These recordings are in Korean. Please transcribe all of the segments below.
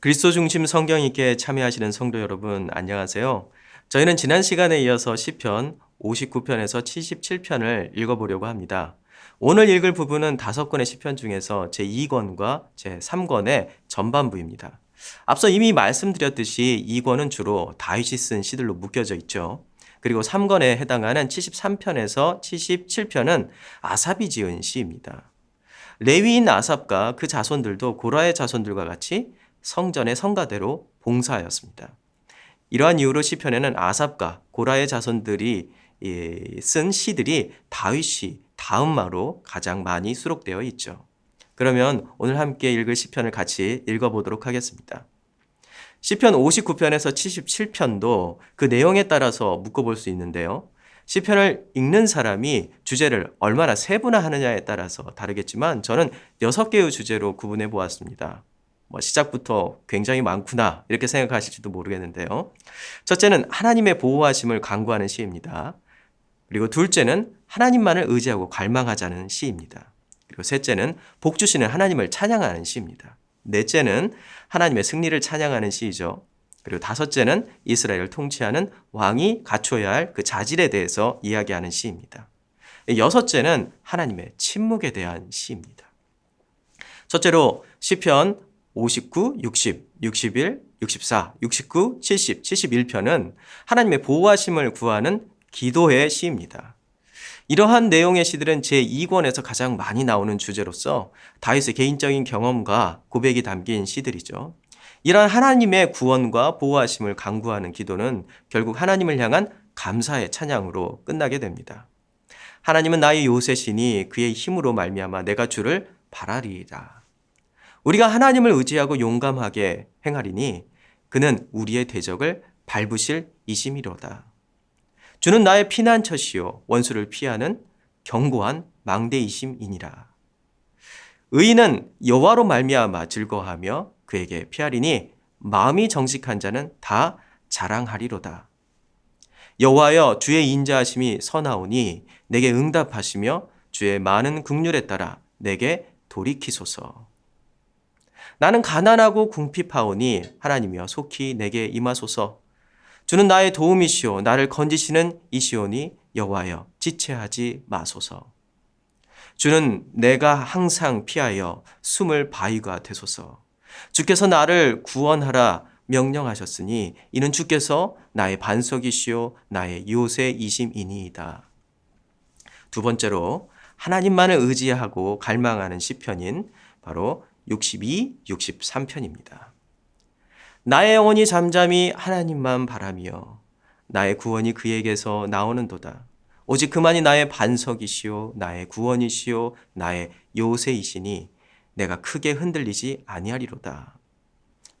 그리스도 중심 성경 읽기에 참여하시는 성도 여러분 안녕하세요. 저희는 지난 시간에 이어서 시편 59편에서 77편을 읽어보려고 합니다. 오늘 읽을 부분은 다섯 권의 시편 중에서 제 2권과 제 3권의 전반부입니다. 앞서 이미 말씀드렸듯이 2권은 주로 다윗이 쓴 시들로 묶여져 있죠. 그리고 3권에 해당하는 73편에서 77편은 아삽이 지은 시입니다. 레위인 아삽과 그 자손들도 고라의 자손들과 같이 성전의 성가대로 봉사하였습니다. 이러한 이유로 시편에는 아삽과 고라의 자손들이 예, 쓴 시들이 다윗이 다음마로 가장 많이 수록되어 있죠. 그러면 오늘 함께 읽을 시편을 같이 읽어보도록 하겠습니다. 시편 59편에서 77편도 그 내용에 따라서 묶어볼 수 있는데요. 시편을 읽는 사람이 주제를 얼마나 세분화하느냐에 따라서 다르겠지만 저는 여섯 개의 주제로 구분해 보았습니다. 뭐 시작부터 굉장히 많구나 이렇게 생각하실지도 모르겠는데요. 첫째는 하나님의 보호하심을 강구하는 시입니다. 그리고 둘째는 하나님만을 의지하고 갈망하자는 시입니다. 그리고 셋째는 복 주시는 하나님을 찬양하는 시입니다. 넷째는 하나님의 승리를 찬양하는 시이죠. 그리고 다섯째는 이스라엘을 통치하는 왕이 갖춰야 할 그 자질에 대해서 이야기하는 시입니다. 여섯째는 하나님의 침묵에 대한 시입니다. 첫째로 시편 59, 60, 61, 64, 69, 70, 71편은 하나님의 보호하심을 구하는 기도의 시입니다. 이러한 내용의 시들은 제2권에서 가장 많이 나오는 주제로서 다윗의 개인적인 경험과 고백이 담긴 시들이죠. 이러한 하나님의 구원과 보호하심을 강구하는 기도는 결국 하나님을 향한 감사의 찬양으로 끝나게 됩니다. 하나님은 나의 요새시니 그의 힘으로 말미암아 내가 주를 바라리이다. 우리가 하나님을 의지하고 용감하게 행하리니 그는 우리의 대적을 밟으실 이심이로다. 주는 나의 피난처시요 원수를 피하는 견고한 망대이심이니라. 의인은 여호와로 말미암아 즐거하며 그에게 피하리니 마음이 정직한 자는 다 자랑하리로다. 여호와여 주의 인자하심이 서나오니 내게 응답하시며 주의 많은 긍휼에 따라 내게 돌이키소서. 나는 가난하고 궁핍하오니 하나님이여 속히 내게 임하소서. 주는 나의 도움이시오 나를 건지시는 이시오니 여호와여 지체하지 마소서. 주는 내가 항상 피하여 숨을 바위가 되소서. 주께서 나를 구원하라 명령하셨으니 이는 주께서 나의 반석이시오 나의 요새 이심이니이다. 두 번째로 하나님만을 의지하고 갈망하는 시편인 바로 62, 63편입니다. 나의 영혼이 잠잠히 하나님만 바라며 나의 구원이 그에게서 나오는도다. 오직 그만이 나의 반석이시요 나의 구원이시요 나의 요새이시니 내가 크게 흔들리지 아니하리로다.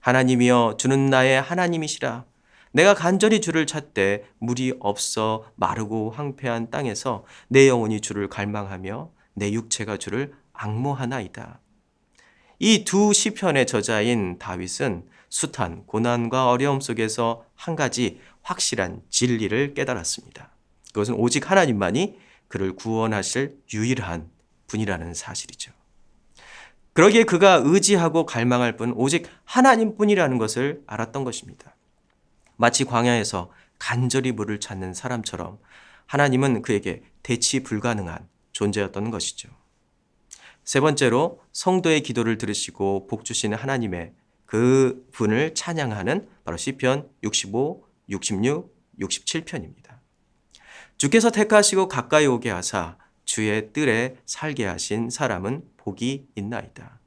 하나님이여 주는 나의 하나님이시라. 내가 간절히 주를 찾되 물이 없어 마르고 황폐한 땅에서 내 영혼이 주를 갈망하며 내 육체가 주를 악모하나이다. 이 두 시편의 저자인 다윗은 숱한 고난과 어려움 속에서 한 가지 확실한 진리를 깨달았습니다. 그것은 오직 하나님만이 그를 구원하실 유일한 분이라는 사실이죠. 그러기에 그가 의지하고 갈망할 분 오직 하나님뿐이라는 것을 알았던 것입니다. 마치 광야에서 간절히 물을 찾는 사람처럼 하나님은 그에게 대치 불가능한 존재였던 것이죠. 세 번째로 성도의 기도를 들으시고 복 주시는 하나님의 그 분을 찬양하는 바로 시편 65, 66, 67편입니다. 주께서 택하시고 가까이 오게 하사 주의 뜰에 살게 하신 사람은 복이 있나이다.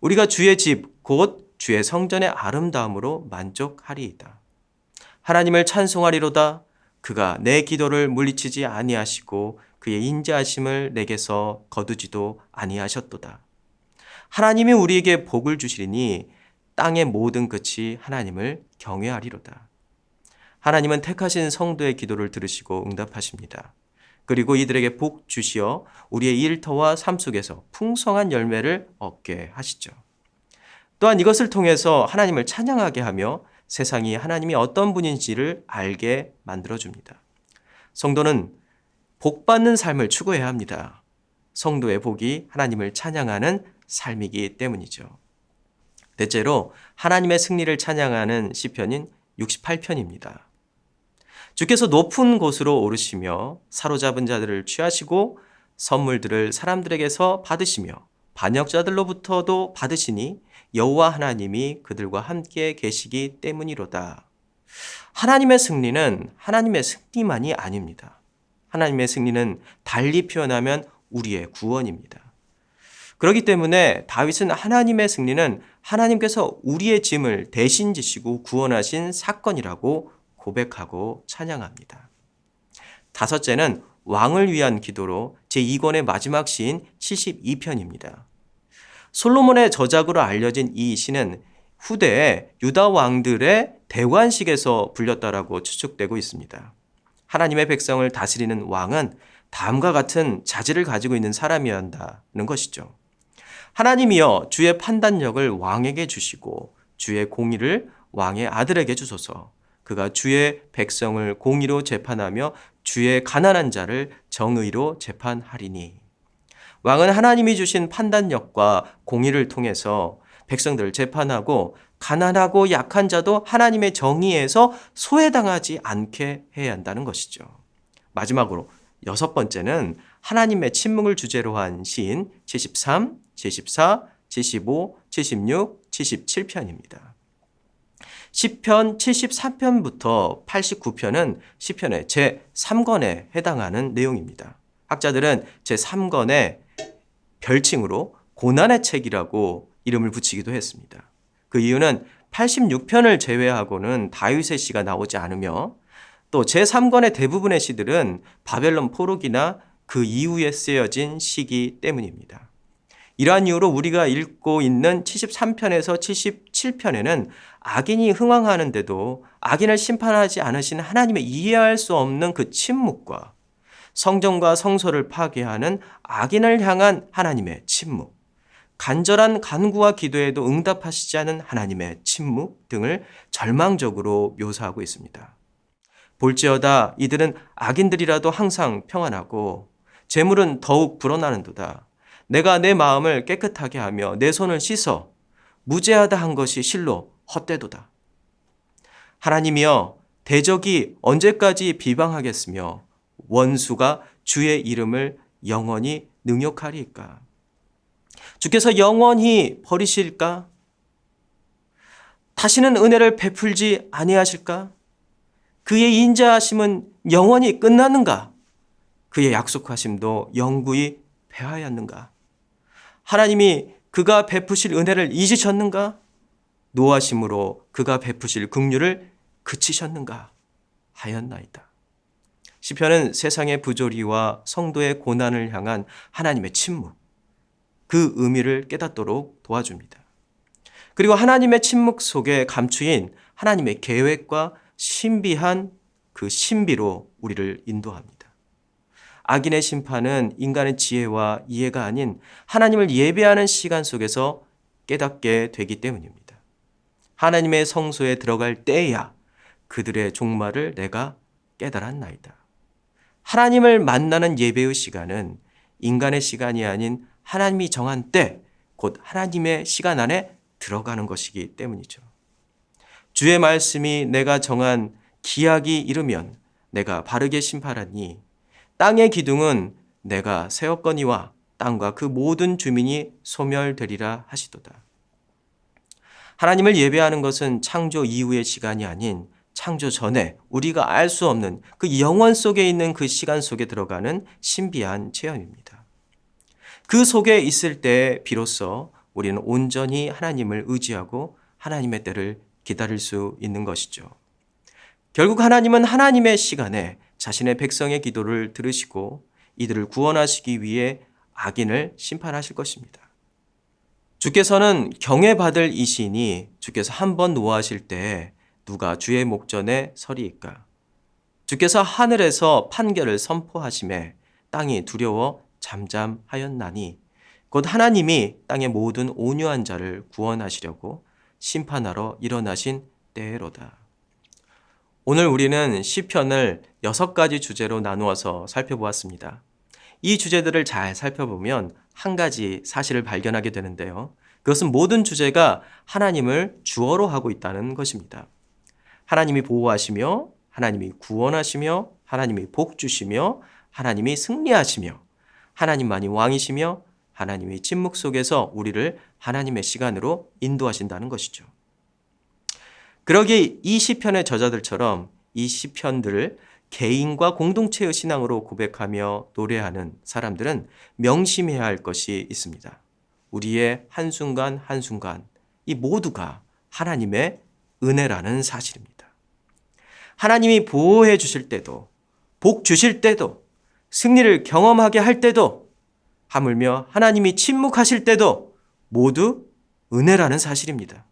우리가 주의 집, 곧 주의 성전의 아름다움으로 만족하리이다. 하나님을 찬송하리로다. 그가 내 기도를 물리치지 아니하시고 그의 인자하심을 내게서 거두지도 아니하셨도다. 하나님이 우리에게 복을 주시리니 땅의 모든 끝이 하나님을 경외하리로다. 하나님은 택하신 성도의 기도를 들으시고 응답하십니다. 그리고 이들에게 복 주시어 우리의 일터와 삶 속에서 풍성한 열매를 얻게 하시죠. 또한 이것을 통해서 하나님을 찬양하게 하며 세상이 하나님이 어떤 분인지를 알게 만들어 줍니다. 성도는 복 받는 삶을 추구해야 합니다. 성도의 복이 하나님을 찬양하는 삶이기 때문이죠. 대체로 하나님의 승리를 찬양하는 시편인 68편입니다. 주께서 높은 곳으로 오르시며 사로잡은 자들을 취하시고 선물들을 사람들에게서 받으시며 반역자들로부터도 받으시니 여호와 하나님이 그들과 함께 계시기 때문이로다. 하나님의 승리는 하나님의 승리만이 아닙니다. 하나님의 승리는 달리 표현하면 우리의 구원입니다. 그렇기 때문에 다윗은 하나님의 승리는 하나님께서 우리의 짐을 대신 지시고 구원하신 사건이라고 고백하고 찬양합니다. 다섯째는 왕을 위한 기도로 제2권의 마지막 시인 72편입니다. 솔로몬의 저작으로 알려진 이 시는 후대에 유다 왕들의 대관식에서 불렸다라고 추측되고 있습니다. 하나님의 백성을 다스리는 왕은 다음과 같은 자질을 가지고 있는 사람이어야 한다는 것이죠. 하나님이여 주의 판단력을 왕에게 주시고 주의 공의를 왕의 아들에게 주소서. 그가 주의 백성을 공의로 재판하며 주의 가난한 자를 정의로 재판하리니. 왕은 하나님이 주신 판단력과 공의를 통해서 백성들을 재판하고 가난하고 약한 자도 하나님의 정의에서 소외당하지 않게 해야 한다는 것이죠. 마지막으로 여섯 번째는 하나님의 침묵을 주제로 한 시인 73, 74, 75, 76, 77편입니다. 시편 73편부터 89편은 시편의 제3권에 해당하는 내용입니다. 학자들은 제3권의 별칭으로 고난의 책이라고 이름을 붙이기도 했습니다. 그 이유는 86편을 제외하고는 다윗의 시가 나오지 않으며 또 제3권의 대부분의 시들은 바벨론 포로기나 그 이후에 쓰여진 시기 때문입니다. 이러한 이유로 우리가 읽고 있는 73편에서 77편에는 악인이 흥황하는데도 악인을 심판하지 않으신 하나님의 이해할 수 없는 그 침묵과 성전과 성소를 파괴하는 악인을 향한 하나님의 침묵, 간절한 간구와 기도에도 응답하시지 않은 하나님의 침묵 등을 절망적으로 묘사하고 있습니다. 볼지어다 이들은 악인들이라도 항상 평안하고 재물은 더욱 불어나는도다. 내가 내 마음을 깨끗하게 하며 내 손을 씻어 무죄하다 한 것이 실로 헛되도다. 하나님이여 대적이 언제까지 비방하겠으며 원수가 주의 이름을 영원히 능욕하리까? 주께서 영원히 버리실까? 다시는 은혜를 베풀지 아니하실까? 그의 인자하심은 영원히 끝나는가? 그의 약속하심도 영구히 배하였는가? 하나님이 그가 베푸실 은혜를 잊으셨는가? 노하심으로 그가 베푸실 긍휼을 그치셨는가? 하였나이다. 시편은 세상의 부조리와 성도의 고난을 향한 하나님의 침묵, 그 의미를 깨닫도록 도와줍니다. 그리고 하나님의 침묵 속에 감추인 하나님의 계획과 신비한 그 신비로 우리를 인도합니다. 악인의 심판은 인간의 지혜와 이해가 아닌 하나님을 예배하는 시간 속에서 깨닫게 되기 때문입니다. 하나님의 성소에 들어갈 때야 그들의 종말을 내가 깨달았나이다. 하나님을 만나는 예배의 시간은 인간의 시간이 아닌 하나님이 정한 때, 곧 하나님의 시간 안에 들어가는 것이기 때문이죠. 주의 말씀이 내가 정한 기약이 이르면 내가 바르게 심판하니 땅의 기둥은 내가 세웠거니와 땅과 그 모든 주민이 소멸되리라 하시도다. 하나님을 예배하는 것은 창조 이후의 시간이 아닌 창조 전에 우리가 알 수 없는 그 영원 속에 있는 그 시간 속에 들어가는 신비한 체험입니다. 그 속에 있을 때 비로소 우리는 온전히 하나님을 의지하고 하나님의 때를 기다릴 수 있는 것이죠. 결국 하나님은 하나님의 시간에 자신의 백성의 기도를 들으시고 이들을 구원하시기 위해 악인을 심판하실 것입니다. 주께서는 경외받을 이신이 주께서 한 번 노하실 때 누가 주의 목전에 서리이까? 주께서 하늘에서 판결을 선포하심에 땅이 두려워 잠잠하였나니 곧 하나님이 땅의 모든 온유한 자를 구원하시려고 심판하러 일어나신 때로다. 오늘 우리는 시편을 여섯 가지 주제로 나누어서 살펴보았습니다. 이 주제들을 잘 살펴보면 한 가지 사실을 발견하게 되는데요. 그것은 모든 주제가 하나님을 주어로 하고 있다는 것입니다. 하나님이 보호하시며, 하나님이 구원하시며, 하나님이 복 주시며, 하나님이 승리하시며, 하나님만이 왕이시며, 하나님의 침묵 속에서 우리를 하나님의 시간으로 인도하신다는 것이죠. 그러기에 이 시편의 저자들처럼 이 시편들을 개인과 공동체의 신앙으로 고백하며 노래하는 사람들은 명심해야 할 것이 있습니다. 우리의 한순간 한순간 이 모두가 하나님의 은혜라는 사실입니다. 하나님이 보호해 주실 때도 복 주실 때도 승리를 경험하게 할 때도 하물며 하나님이 침묵하실 때도 모두 은혜라는 사실입니다.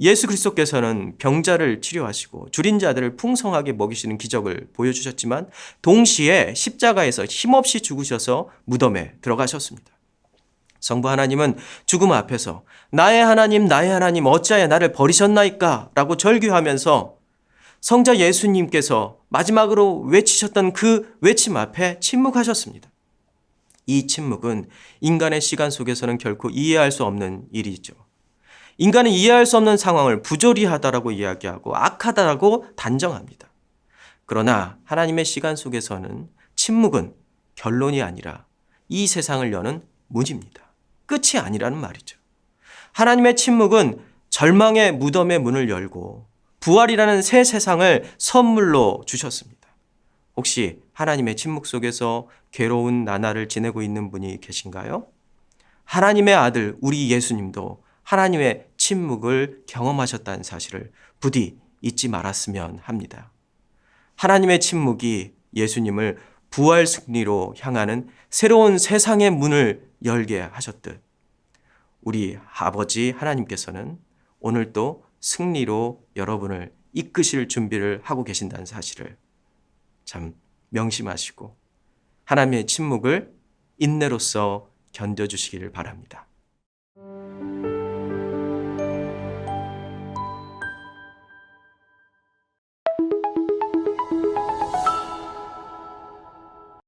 예수 그리스도께서는 병자를 치료하시고 줄인 자들을 풍성하게 먹이시는 기적을 보여주셨지만 동시에 십자가에서 힘없이 죽으셔서 무덤에 들어가셨습니다. 성부 하나님은 죽음 앞에서 나의 하나님 나의 하나님 어찌하여 나를 버리셨나이까 라고 절규하면서 성자 예수님께서 마지막으로 외치셨던 그 외침 앞에 침묵하셨습니다. 이 침묵은 인간의 시간 속에서는 결코 이해할 수 없는 일이죠. 인간은 이해할 수 없는 상황을 부조리하다라고 이야기하고 악하다라고 단정합니다. 그러나 하나님의 시간 속에서는 침묵은 결론이 아니라 이 세상을 여는 문입니다. 끝이 아니라는 말이죠. 하나님의 침묵은 절망의 무덤의 문을 열고 부활이라는 새 세상을 선물로 주셨습니다. 혹시 하나님의 침묵 속에서 괴로운 나날을 지내고 있는 분이 계신가요? 하나님의 아들 우리 예수님도 하나님의 침묵을 경험하셨다는 사실을 부디 잊지 말았으면 합니다. 하나님의 침묵이 예수님을 부활 승리로 향하는 새로운 세상의 문을 열게 하셨듯 우리 아버지 하나님께서는 오늘도 승리로 여러분을 이끄실 준비를 하고 계신다는 사실을 참 명심하시고 하나님의 침묵을 인내로서 견뎌주시기를 바랍니다.